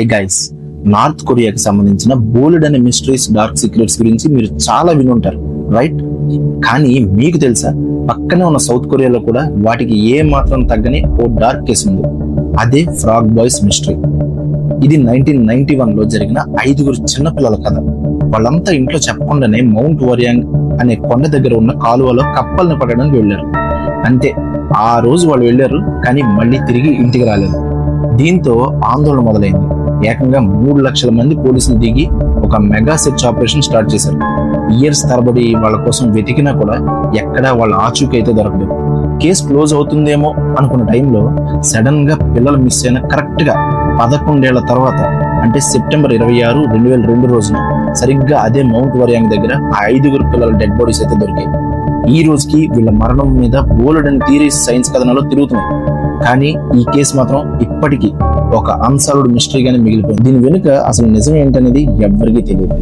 Hey guys north కొరియాకి సంబంధించిన బోల్డ్ అనే mysteries dark secrets గురించి మీరు చాలా వినుంటారు రైట్ కానీ మీకు తెలుసా పక్కనే ఉన్న సౌత్ కొరియాలో కూడా వాటికి ఏ మాత్రం తగ్గని ఓ డార్క్ కేసు ఉంది. అదే ఫ్రాగ్ బాయ్స్ మిస్టరీ ఇది నైన్టీన్ నైన్టీ వన్లో జరిగిన ఐదుగురు చిన్నపిల్లల కథ. వాళ్ళంతా ఇంట్లో చెప్పకుండానే మౌంట్ వరియాంగ్ అనే కొండ దగ్గర ఉన్న కాలువలో కప్పల్ని పట్టడానికి వెళ్ళారు. అంతే ఆ రోజు వాళ్ళు వెళ్ళారు కానీ మళ్ళీ తిరిగి ఇంటికి రాలేదు. దీంతో ఆందోళన మొదలైంది. ఏకంగా మూడు లక్షల మంది పోలీసులు దిగి ఒక మెగా సెర్చ్ ఆపరేషన్ స్టార్ట్ చేశారు. ఇయర్స్ తరబడి వాళ్ళ కోసం వెతికినా కూడా ఎక్కడా వాళ్ళ ఆచూకీ అయితే దొరకలేదు. కేసు క్లోజ్ అవుతుందేమో అనుకున్న టైంలో సడన్గా పిల్లలు మిస్ అయిన కరెక్ట్గా పదకొండేళ్ళ తర్వాత అంటే సెప్టెంబర్ ఇరవై ఆరు రెండు వేల రెండు రోజున సరిగ్గా అదే మౌంట్ వరియాంగ్ దగ్గర ఆ ఐదుగురు పిల్లల డెడ్ బాడీస్ అయితే దొరికాయి. ఈ రోజుకి వీళ్ళ మరణం మీద బోలెడ్ అండ్ థీరీస్ సైన్స్ కథనాలు తిరుగుతున్నాయి. కానీ ఈ కేసు మాత్రం ఇప్పటికీ ఒక అన్సాల్వ్డ్ మిస్టరీగానే మిగిలిపోయింది. దీని వెనుక అసలు నిజం ఏంటనేది ఎవ్వరికీ తెలియదు.